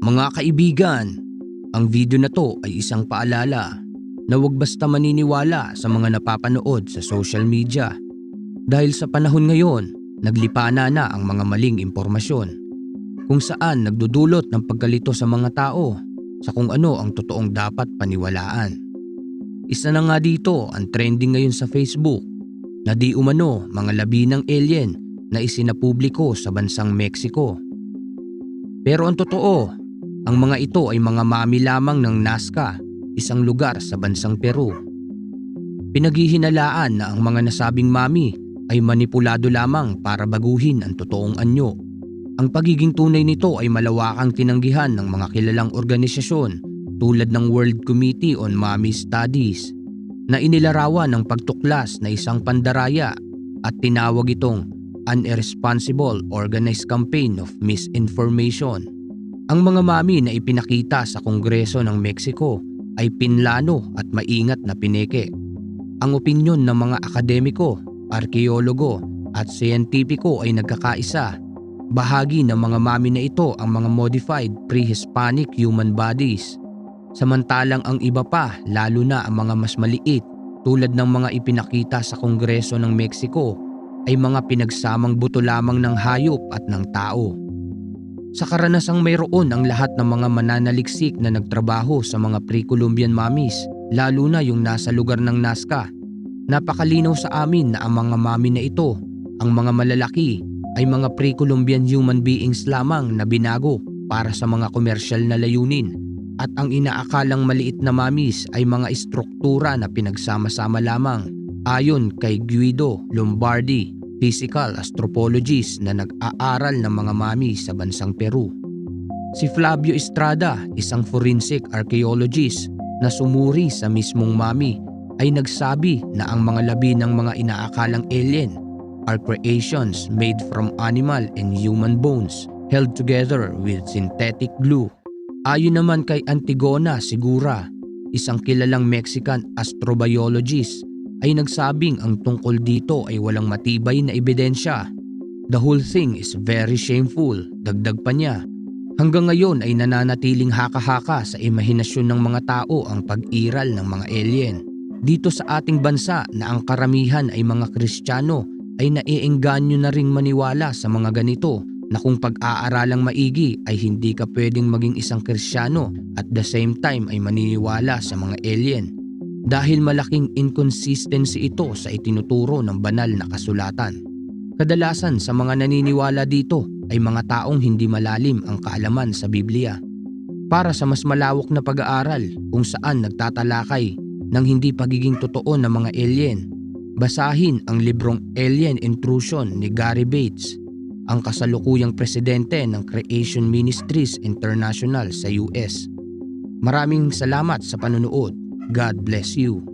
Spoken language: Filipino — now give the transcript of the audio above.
Mga kaibigan, ang video na to ay isang paalala na huwag basta maniniwala sa mga napapanood sa social media. Dahil sa panahon ngayon, naglipana na ang mga maling impormasyon kung saan nagdudulot ng pagkalito sa mga tao sa kung ano ang totoong dapat paniwalaan. Isa na nga dito ang trending ngayon sa Facebook na di umano mga labi ng alien na isinapubliko sa bansang Mexico. Pero ang totoo, ang mga ito ay mga mami lamang ng Nazca, isang lugar sa bansang Peru. Pinaghihinalaan na ang mga nasabing mami ay manipulado lamang para baguhin ang totoong anyo. Ang pagiging tunay nito ay malawakang tinanggihan ng mga kilalang organisasyon tulad ng World Committee on Mommy Studies na inilarawan ng pagtuklas na isang pandaraya at tinawag itong an irresponsible organized campaign of misinformation. Ang mga mami na ipinakita sa Kongreso ng Mexico ay pinlano at maingat na pineke. Ang opinyon ng mga akademiko, arkeologo at siyentipiko ay nagkakaisa. Bahagi ng mga mami na ito ang mga modified pre-Hispanic human bodies. Samantalang ang iba pa, lalo na ang mga mas maliit tulad ng mga ipinakita sa Kongreso ng Mexico ay mga pinagsamang buto lamang ng hayop at ng tao. Sa karanasang mayroon ang lahat ng mga mananaliksik na nagtrabaho sa mga pre-Columbian mummies, lalo na yung nasa lugar ng Nazca. Napakalinaw sa amin na ang mga mami na ito, ang mga malalaki, ay mga pre-Columbian human beings lamang na binago para sa mga komersyal na layunin at ang inaakalang maliit na mamis ay mga istruktura na pinagsama-sama lamang ayon kay Guido Lombardi, physical anthropologist na nag-aaral ng mga mami sa bansang Peru. Si Flavio Estrada, isang forensic archaeologist na sumuri sa mismong mami, ay nagsabi na ang mga labi ng mga inaakalang alien are creations made from animal and human bones held together with synthetic glue. Ayon naman kay Antigona Sigura, isang kilalang Mexican astrobiologist, ay nagsabing ang tungkol dito ay walang matibay na ebidensya. The whole thing is very shameful, dagdag pa niya. Hanggang ngayon ay nananatiling haka-haka sa imahinasyon ng mga tao ang pag-iral ng mga alien. Dito sa ating bansa na ang karamihan ay mga Kristiyano ay naiengganyo na ring maniwala sa mga ganito na kung pag-aaralang maigi ay hindi ka pwedeng maging isang Kristiyano at the same time ay maniniwala sa mga alien. Dahil malaking inconsistency ito sa itinuturo ng banal na kasulatan. Kadalasan sa mga naniniwala dito ay mga taong hindi malalim ang kaalaman sa Biblia. Para sa mas malawak na pag-aaral kung saan nagtatalakay ng hindi pagiging totoo ng mga alien, basahin ang librong Alien Intrusion ni Gary Bates, ang kasalukuyang presidente ng Creation Ministries International sa US. Maraming salamat sa panunood. God bless you.